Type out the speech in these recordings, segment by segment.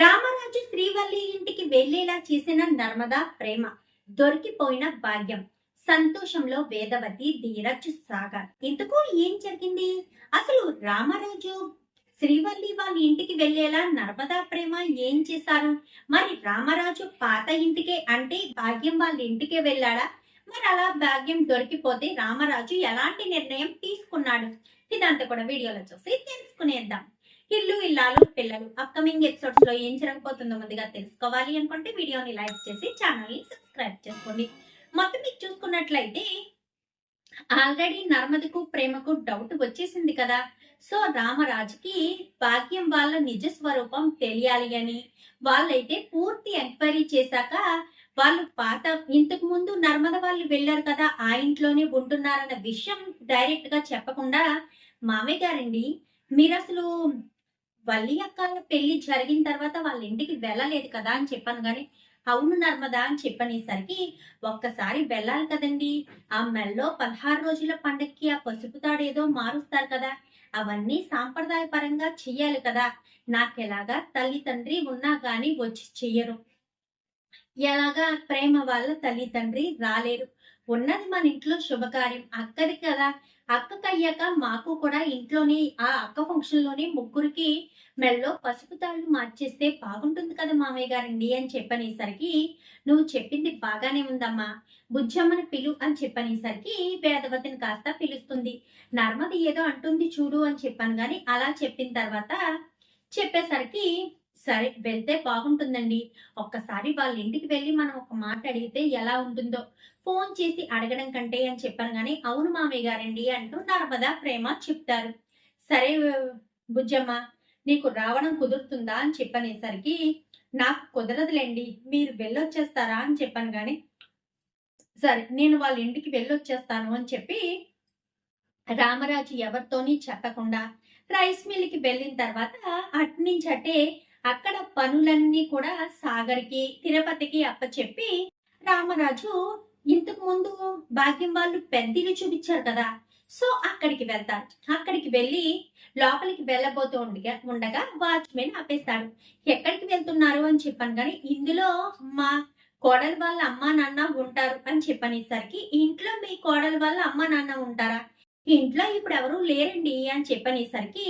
రామరాజు శ్రీవల్లి ఇంటికి వెళ్ళేలా చేసిన నర్మదా ప్రేమ దొరికిపోయిన భాగ్యం సంతోషంలో వేదవతి ధీరజ్ సాగర్. ఇంతకు ఏం జరిగింది? అసలు రామరాజు శ్రీవల్లి వాళ్ళ ఇంటికి వెళ్ళేలా నర్మదా ప్రేమ ఏం చేశారు? మరి రామరాజు పాత ఇంటికే అంటే భాగ్యం వాళ్ళ ఇంటికే వెళ్ళాడా? మరి అలా భాగ్యం దొరికిపోతే రామరాజు ఎలాంటి నిర్ణయం తీసుకున్నాడు? ఇదంతా కూడా వీడియోలో చూసి తెలుసుకునేద్దాం. ఇల్లు ఇల్లాలు పిల్లలు. అప్కమింగ్ ఎపిసోడ్స్లో ఏం జరగబోతుందో ముందుగా తెలుసుకోవాలి అనుకుంటే వీడియోని లైక్ చేసి ఛానల్ని సబ్స్క్రైబ్ చేసుకోండి. మొత్తం మీకు చూసుకున్నట్లయితే ఆల్రెడీ నర్మదకు ప్రేమకు డౌట్ వచ్చేసింది కదా. సో రామరాజుకి భాగ్యం వాళ్ళ నిజ స్వరూపం తెలియాలి అని. వాళ్ళైతే పూర్తి ఎంక్వైరీ చేశాక వాళ్ళు పాత ఇంతకు ముందు నర్మద వాళ్ళు వెళ్ళారు కదా ఆ ఇంట్లోనే ఉంటున్నారన్న విషయం డైరెక్ట్గా చెప్పకుండా మామయ్య గారండి మీరు అసలు వల్లి అక్కల పెళ్ళి జరిగిన తర్వాత వాళ్ళ ఇంటికి వెళ్ళలేదు కదా అని చెప్పాను కానీ అవును నర్మదా అని చెప్పనేసరికి ఒక్కసారి వెళ్ళాలి కదండి. ఆ మెల్లో పదహారు రోజుల పండక్కి ఆ పసుపు తాడు ఏదో మారుస్తారు కదా అవన్నీ సాంప్రదాయపరంగా చెయ్యాలి కదా. నాకెలాగా తల్లి తండ్రి ఉన్నా కానీ వచ్చి చెయ్యరు. ఎలాగా ప్రేమ వాళ్ళ తల్లి తండ్రి రాలేరు. ఉన్నది మన ఇంట్లో శుభకార్యం అక్కది కదా. అక్కకి అయ్యాక మాకు కూడా ఇంట్లోనే ఆ అక్క ఫంక్షన్లోనే ముగ్గురికి మెల్లో పసుపు తాళ్ళు మార్చేస్తే బాగుంటుంది కదా మామయ్య గారండి అని చెప్పనేసరికి నువ్వు చెప్పింది బాగానే ఉందమ్మా. బుజ్జమ్మని పిలు అని చెప్పనేసరికి వేదవతిని కాస్త పిలుస్తుంది. నర్మది ఏదో అంటుంది చూడు అని చెప్పాను కానీ అలా చెప్పిన తర్వాత చెప్పేసరికి సరే వెళ్తే బాగుంటుందండి. ఒక్కసారి వాళ్ళ ఇంటికి వెళ్ళి మనం ఒక మాట అడిగితే ఎలా ఉంటుందో. ఫోన్ చేసి అడగడం కంటే అని చెప్పాను కానీ అవును మామయ్య గారండి అంటూ నర్మదా ప్రేమ చెప్తారు. సరే బుజ్జమ్మ నీకు రావడం కుదురుతుందా అని చెప్పనేసరికి నాకు కుదరదులేండి మీరు వెళ్ళొచ్చేస్తారా అని చెప్పాను కానీ సరే నేను వాళ్ళ ఇంటికి వెళ్ళొచ్చేస్తాను అని చెప్పి రామరాజు ఎవరితోని చెప్పకుండా రైస్ మిల్కి వెళ్ళిన తర్వాత అట్నుంచి అటే అక్కడ పనులన్నీ కూడా సాగర్కి తిరుపతికి అప్పచెప్పి రామరాజు ఇంతకు ముందు భాగ్యం వాళ్ళు పెద్దిల్లు చూపించారు కదా. సో అక్కడికి వెళ్తారు. అక్కడికి వెళ్ళి లోపలికి వెళ్ళబోతూ ఉండగా ఉండగా వాచ్మెన్ ఆపేస్తాడు. ఎక్కడికి వెళ్తున్నారు? అని చెప్పాను కానీ ఇందులో మా కోడలు వాళ్ళ అమ్మా నాన్న ఉంటారు అని చెప్పనేసరికి ఇంట్లో మీ కోడలు వాళ్ళ అమ్మా నాన్న ఉంటారా? ఇంట్లో ఇప్పుడు ఎవరు లేరండి అని చెప్పనేసరికి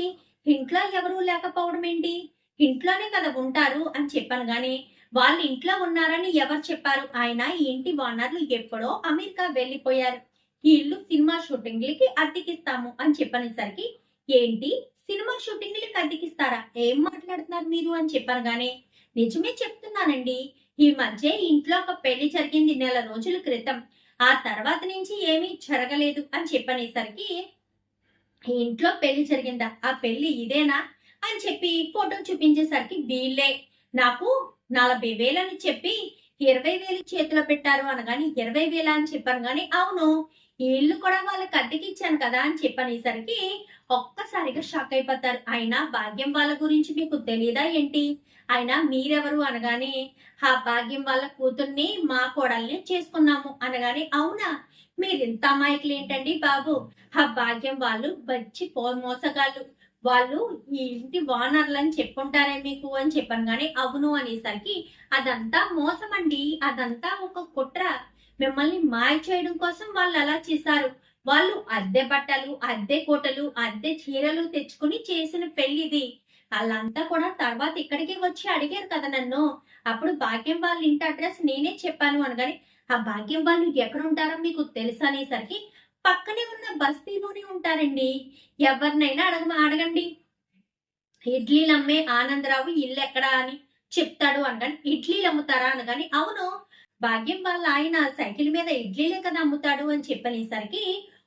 ఇంట్లో ఎవరు లేకపోవడం ఏంటి ఇంట్లోనే కదా ఉంటారు అని చెప్పాను. కానీ వాళ్ళు ఇంట్లో ఉన్నారని ఎవరు చెప్పారు? ఆయన ఈ ఇంటి ఓనర్లు ఎప్పుడో అమెరికా వెళ్ళిపోయారు. ఈ ఇల్లు సినిమా షూటింగ్లకి అద్దెకిస్తాము అని చెప్పనేసరికి ఏంటి? సినిమా షూటింగ్లకి అద్దెకిస్తారా? ఏం మాట్లాడుతున్నారు మీరు? అని చెప్పాను. కానీ నిజమే చెప్తున్నానండి. ఈ మధ్య ఇంట్లో ఒక పెళ్ళి జరిగింది నెల రోజుల క్రితం. ఆ తర్వాత నుంచి ఏమీ జరగలేదు అని చెప్పనేసరికి ఇంట్లో పెళ్ళి జరిగిందా? ఆ పెళ్ళి ఇదేనా? అని చెప్పి ఫోటో చూపించేసరికి వీళ్ళే. నాకు నలభై వేలని చెప్పి ఇరవై వేలు చేతిలో పెట్టారు అనగాని ఇరవై వేల అని చెప్పాను కానీ అవును ఈ ఇల్లు కూడా వాళ్ళకి అద్దెకి ఇచ్చాను కదా అని చెప్పనేసరికి ఒక్కసారిగా షాక్ అయిపోతారు. అయినా భాగ్యం వాళ్ళ గురించి మీకు తెలియదా ఏంటి? అయినా మీరెవరు అనగానే ఆ భాగ్యం వాళ్ళ కూతుర్ని మా కోడల్ని చేసుకున్నాము అనగానే అవునా? మీరు అమాయకులు ఏంటండి బాబు? ఆ భాగ్యం వాళ్ళు వచ్చి మోసగాళ్ళు. వాళ్ళు ఈ ఇంటి ఓనర్లు అని చెప్పుంటారే మీకు అని చెప్పాను కానీ అవును అనేసరికి అదంతా మోసం అండి అదంతా ఒక కుట్ర. మిమ్మల్ని మాయ చేయడం కోసం వాళ్ళు అలా చేశారు. వాళ్ళు అద్దె బట్టలు అద్దె కోటలు అద్దె చీరలు తెచ్చుకుని చేసిన పెళ్ళిది వాళ్ళంతా కూడా తర్వాత ఇక్కడికి వచ్చి అడిగారు కదా నన్ను. అప్పుడు భాగ్యం వాళ్ళ ఇంటి అడ్రస్ నేనే చెప్పాను అనగాని ఆ భాగ్యం వాళ్ళు ఎక్కడ ఉంటారో మీకు తెలుసు అనేసరికి పక్కనే ఉన్న బస్తీలోనే ఉంటారండి. ఎవరినైనా అడగ అడగండి. ఇడ్లీలు అమ్మే ఆనందరావు ఇల్లు ఎక్కడా? అని చెప్తాడు అనగాని ఇడ్లీలు అమ్ముతారా? అనగాని అవును భాగ్యం వాళ్ళ ఆయన సైకిల్ మీద ఇడ్లీలే కదా అమ్ముతాడు అని చెప్పనేసరికి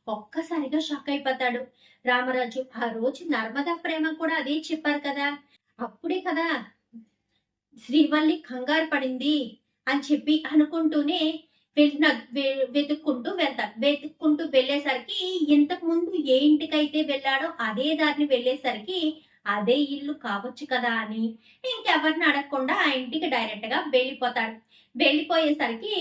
ఒక్కసారిగా షాక్ అయిపోతాడు. రామరాజు ఆ రోజు నర్మదా ప్రేమ కూడా అదే చెప్పారు కదా. అప్పుడే కదా శ్రీవల్లి కంగారు పడింది అని చెప్పి అనుకుంటూనే వెతుక్కుంటూ వెళ్తాడు వెతుక్కుంటూ వెళ్ళేసరికి ఇంతకు ముందు ఏ ఇంటికైతే వెళ్ళాడో అదే దారిని వెళ్ళేసరికి అదే ఇల్లు కావచ్చు కదా అని ఇంకెవరిని అడగకుండా ఆ ఇంటికి డైరెక్ట్గా వెళ్ళిపోతాడు. వెళ్ళిపోయేసరికి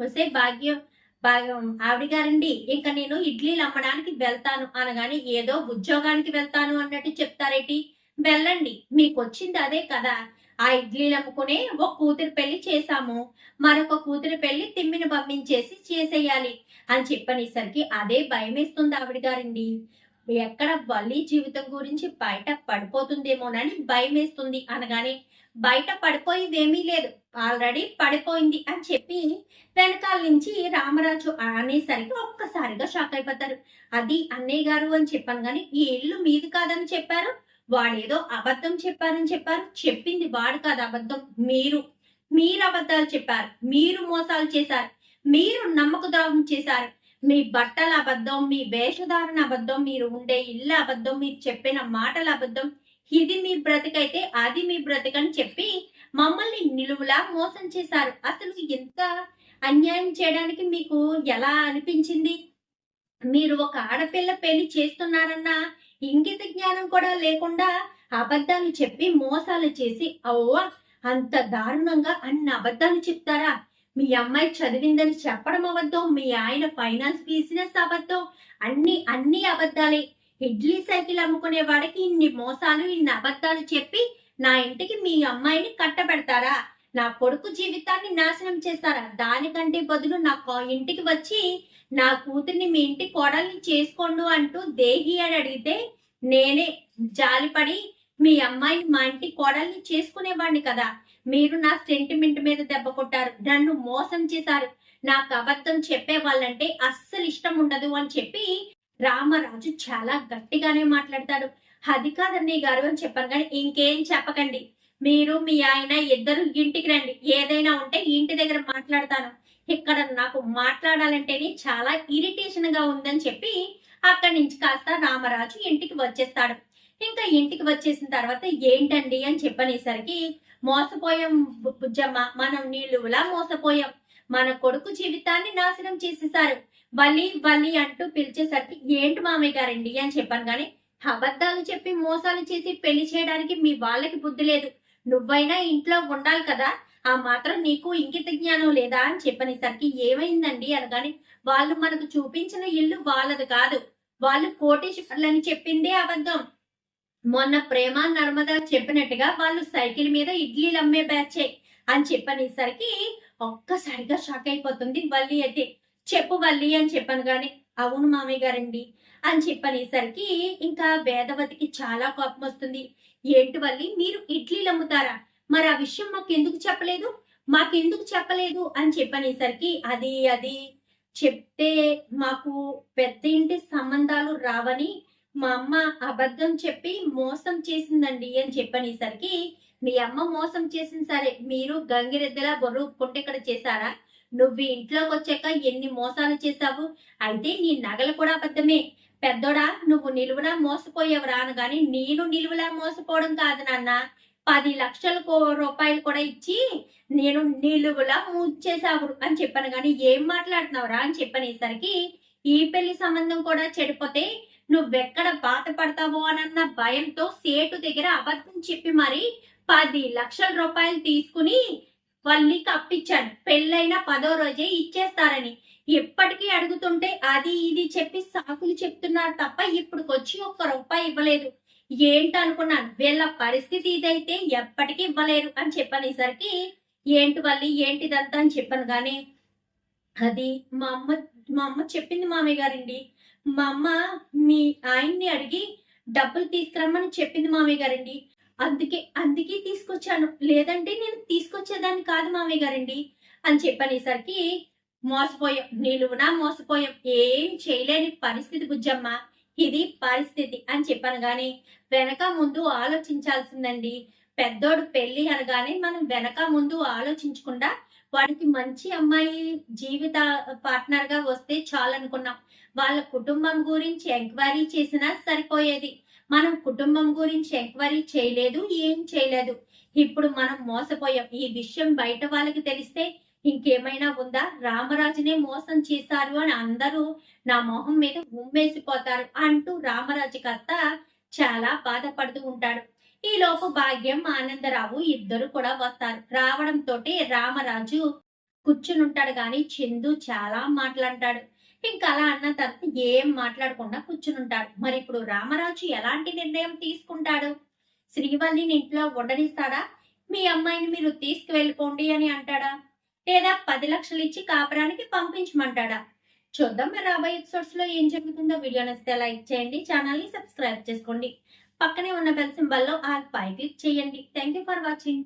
వస్తే భాగ్యం భాగ్యం ఆవిడ గారండి ఇంకా నేను ఇడ్లీలు అమ్మడానికి వెళ్తాను అనగానే ఏదో ఉద్యోగానికి వెళ్తాను అన్నట్టు చెప్తారేటి? వెళ్ళండి మీకు వచ్చింది అదే కదా. ఆ ఇడ్లీలు అమ్ముకునే ఒక కూతురు పెళ్ళి చేశాము. మరొక కూతురు పెళ్ళి తిమ్మిని పంపించేసి చేసేయాలి అని చెప్పనేసరికి అదే భయమేస్తుంది ఆవిడ గారండి. ఎక్కడ వల్లి జీవితం గురించి బయట పడిపోతుందేమోనని భయం వేస్తుంది అనగానే బయట పడిపోయేదేమీ లేదు. ఆల్రెడీ పడిపోయింది అని చెప్పి వెనకాల నుంచి రామరాజు అనేసరికి ఒక్కసారిగా షాక్ అయిపోతారు. అది అన్నయ్య గారు అని చెప్పాను కానీ ఈ ఇల్లు మీది కాదని చెప్పారు. వాడేదో అబద్ధం చెప్పారని చెప్పారు. చెప్పింది వాడు కాదు అబద్ధం. మీరు. మీరు అబద్ధాలు చెప్పారు. మీరు మోసాలు చేశారు. మీరు నమ్మక ద్రోహం చేశారు. మీ బట్టల అబద్ధం మీ వేషధారణ అబద్ధం మీరు ఉండే ఇల్లు అబద్ధం మీరు చెప్పిన మాటల అబద్ధం ఇది మీ బ్రతికైతే అది మీ బ్రతికని చెప్పి మమ్మల్ని నిలువులా మోసం చేశారు. అసలు ఎంత అన్యాయం చేయడానికి మీకు ఎలా అనిపించింది? మీరు ఒక ఆడపిల్ల పెళ్ళి చేస్తున్నారన్న ఇంగిత జ్ఞానం కూడా లేకుండా అబద్ధాలు చెప్పి మోసాలు చేసి అవ్వ అంత దారుణంగా అన్ని అబద్ధాలు చెప్తారా? మీ అమ్మాయి చదివిందని చెప్పడం అబద్ధం మీ ఆయన ఫైనాన్స్ బిజినెస్ అబద్ధం అన్ని అన్ని అబద్ధాలే. ఇడ్లీ సైకిల్ అమ్ముకునే వాడికి ఇన్ని మోసాలు ఇన్ని అబద్ధాలు చెప్పి నా ఇంటికి మీ అమ్మాయిని కట్టబెడతారా? నా కొడుకు జీవితాన్ని నాశనం చేస్తారా? దానికంటే బదులు నా ఇంటికి వచ్చి నా కూతుర్ని మీ ఇంటి కోడల్ని చేసుకోండు అంటూ దేహి అని అడిగితే నేనే జాలిపడి మీ అమ్మాయిని మా ఇంటి కోడల్ని చేసుకునేవాడిని కదా. మీరు నా సెంటిమెంట్ మీద దెబ్బ కొట్టారు. నన్ను మోసం చేశారు. నాకు అబద్ధం చెప్పే వాళ్ళంటే అస్సలు ఇష్టం ఉండదు అని చెప్పి రామరాజు చాలా గట్టిగానే మాట్లాడతాడు. అది కాదండి గారు అని చెప్పాను కానీ ఇంకేం చెప్పకండి. మీరు మీ ఆయన ఇద్దరు ఇంటికి రండి. ఏదైనా ఉంటే ఇంటి దగ్గర మాట్లాడతాను. ఇక్కడ నాకు మాట్లాడాలంటేనే చాలా ఇరిటేషన్గా ఉందని చెప్పి అక్కడి నుంచి కాస్త రామరాజు ఇంటికి వచ్చేస్తాడు. ఇంకా ఇంటికి వచ్చేసిన తర్వాత ఏంటండి అని చెప్పనేసరికి మోసపోయాం బుజ్జమ్మ. మనం నీళ్ళులా మోసపోయాం. మన కొడుకు జీవితాన్ని నాశనం చేసేసారు బలి బలి అంటూ పిలిచేసరికి ఏంటి మామయ్య గారండి? అని చెప్పాను కానీ అబద్ధాలు చెప్పి మోసాలు చేసి పెళ్ళి చేయడానికి మీ వాళ్ళకి బుద్ధి లేదు. నువ్వైనా ఇంట్లో ఉండాలి కదా. ఆ మాత్రం నీకు ఇంకిత జ్ఞానం లేదా అని చెప్పనేసరికి ఏమైందండి అనగాని వాళ్ళు మనకు చూపించిన ఇల్లు వాళ్ళది కాదు. వాళ్ళు కోటేశ్వర్లని చెప్పిందే అబద్ధం. మొన్న ప్రేమ నర్మద చెప్పినట్టుగా వాళ్ళు సైకిల్ మీద ఇడ్లీలు అమ్మే బ్యాచే అని చెప్పనేసరికి ఒక్కసారిగా షాక్ అయిపోతుంది వల్లి అయితే. చెప్పు వల్లి అని చెప్పాను కానీ అవును మామయ్య గారండి అని చెప్పనేసరికి ఇంకా వేదవతికి చాలా కోపం వస్తుంది. ఏంటి వల్లి మీరు ఇడ్లీలు అమ్ముతారా? మరి ఆ విషయం మాకు ఎందుకు చెప్పలేదు? మాకెందుకు చెప్పలేదు? అని చెప్పనేసరికి అది అది చెప్తే మాకు పెద్ద ఇంటి సంబంధాలు రావని మా అమ్మ అబద్ధం చెప్పి మోసం చేసిందండి అని చెప్పనేసరికి మీ అమ్మ మోసం చేసింది సరే మీరు గంగిరెద్దులా బొర్రుకుంటే ఇక్కడ చేశారా? నువ్వు ఇంట్లోకి వచ్చాక ఎన్ని మోసాలు చేశావు? అయితే నీ నగలు కూడా అబద్ధమే. పెద్దోడా నువ్వు నిలువునా రాను అనగాని నేను నిలువులా మోసపోవడం కాదు నాన్న. పది లక్షల కో- రూపాయలు కూడా ఇచ్చి నేను నిలువులా ముంచేసావు అని చెప్పాను కానీ ఏం మాట్లాడుతున్నావురా అని చెప్పనేసరికి ఈ పెళ్ళి సంబంధం కూడా చెడిపోతే నువ్వెక్కడ బాధపడతావో అనన్న భయంతో సేటు దగ్గర అబద్ధం చెప్పి మరి పది లక్షల రూపాయలు తీసుకుని వాళ్ళకి అప్పించాడు పెళ్ళైన పదో రోజే ఇచ్చేస్తారని. ఎప్పటికీ అడుగుతుంటే అది ఇది చెప్పి సాకులు చెప్తున్నారు తప్ప ఇప్పుడుకొచ్చి ఒక్క రూపాయి ఇవ్వలేదు. ఏంటనుకున్నాను? వీళ్ళ పరిస్థితి ఇదైతే ఎప్పటికీ ఇవ్వలేరు అని చెప్పనేసరికి ఏంటి వల్లి ఏంటిదంతా అని చెప్పాను కానీ అది మా అమ్మ మా అమ్మ చెప్పింది మామయ్య గారండి. మా అమ్మ మీ ఆయన్ని అడిగి డబ్బులు తీసుకురమ్మని చెప్పింది మామయ్య గారండి. అందుకే అందుకే తీసుకొచ్చాను. లేదంటే నేను తీసుకొచ్చేదాన్ని కాదు మామయ్య గారండి అని చెప్పనేసరికి మోసపోయాం నిలువునా మోసపోయాం ఏం చేయలేని పరిస్థితి బుజ్జమ్మ. ఇది పరిస్థితి అని చెప్పాను గాని వెనక ముందు ఆలోచించాల్సిందండి. పెద్దోడు పెళ్ళి అనగానే మనం వెనక ముందు ఆలోచించకుండా వాడికి మంచి అమ్మాయి జీవిత పార్ట్నర్గా వస్తే చాలనుకున్నాం. వాళ్ళ కుటుంబం గురించి ఎంక్వైరీ చేసినా సరిపోయేది. మనం కుటుంబం గురించి ఎంక్వైరీ చేయలేదు ఏం చేయలేదు. ఇప్పుడు మనం మోసపోయాం. ఈ విషయం బయట వాళ్ళకి తెలిస్తే ఇంకేమైనా ఉందా? రామరాజునే మోసం చేశారు అని అందరూ నా మొహం మీద ఉమ్మేసిపోతారు అంటూ రామరాజు కాస్త చాలా బాధపడుతూ ఉంటాడు. ఈలోపు భాగ్యం ఆనందరావు ఇద్దరు కూడా వస్తారు. రావడంతో రామరాజు కూర్చునుంటాడు గాని చందు చాలా మాట్లాడతాడు. ఇంకా అలా అన్న తర్వాత ఏం మాట్లాడకుండా కూర్చునుంటాడు. మరి ఇప్పుడు రామరాజు ఎలాంటి నిర్ణయం తీసుకుంటాడు? శ్రీవల్లిని ఇంట్లో ఉండనిస్తాడా? మీ అమ్మాయిని మీరు తీసుకువెళ్ళిపోండి అని అంటాడా? లేదా పది లక్షలు ఇచ్చి కాపురానికి పంపించమంటాడా? చూద్దాం మరి రాబోయే ఎపిసోడ్స్లో ఏం జరుగుతుందో. వీడియో నచ్చితే లైక్ చేయండి ఛానల్ని సబ్స్క్రైబ్ చేసుకోండి. పక్కనే ఉన్న బెల్ సింబల్లో ఆల్ పై క్లిక్ చేయండి. Thank you for watching